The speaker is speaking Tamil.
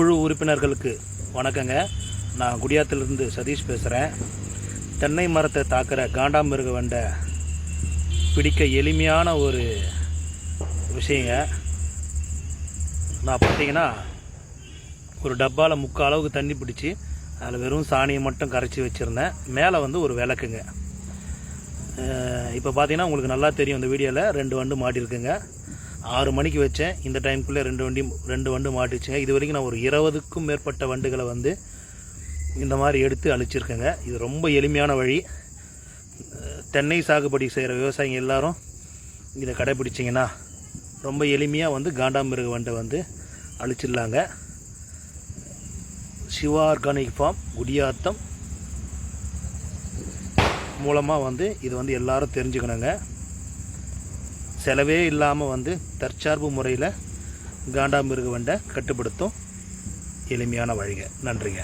குழு உறுப்பினர்களுக்கு வணக்கங்க. நான் குடியாத்திலிருந்து சதீஷ் பேசுகிறேன் தென்னை மரத்தை தாக்குற காண்டாமிருக வண்டை பிடிக்க எளிமையான ஒரு விஷயங்க. நான் பார்த்தீங்கன்னா ஒரு டப்பாவில் முக்கால் அளவுக்கு தண்ணி பிடிச்சி அதில் வெறும் சாணியை மட்டும் கரைச்சி வச்சுருந்தேன். மேலே வந்து ஒரு விளக்குங்க. இப்போ பார்த்தீங்கன்னா உங்களுக்கு நல்லா தெரியும் இந்த வீடியோவில் ரெண்டு வண்டு மாட்டியிருக்குங்க ஆறு மணிக்கு வச்சேன். இந்த டைம்குள்ளே ரெண்டு வண்டி ரெண்டு வண்டு மாட்டிச்சுங்க. இது வரைக்கும் நான் ஒரு இருபதுக்கும் மேற்பட்ட வண்டுகளை வந்து இந்த மாதிரி எடுத்து அழிச்சிருக்கேங்க. இது ரொம்ப எளிமையான வழி. தென்னை சாகுபடி செய்கிற விவசாயிங்க எல்லாரும் இதை கடைப்பிடிச்சிங்கன்னா ரொம்ப எளிமையாக வந்து காண்டாமிருக வண்டை வந்து அழிச்சிடலாங்க. சிவா ஆர்கானிக் ஃபார்ம் குடியாத்தம் மூலமாக வந்து இது வந்து எல்லாரும் தெரிஞ்சுக்கணுங்க. செலவே இல்லாமல் வந்து தற்சார்பு முறையில் காண்டாமிருக வண்டை கட்டுப்படுத்தும் எளிமையான வழிங்க. நன்றிங்க.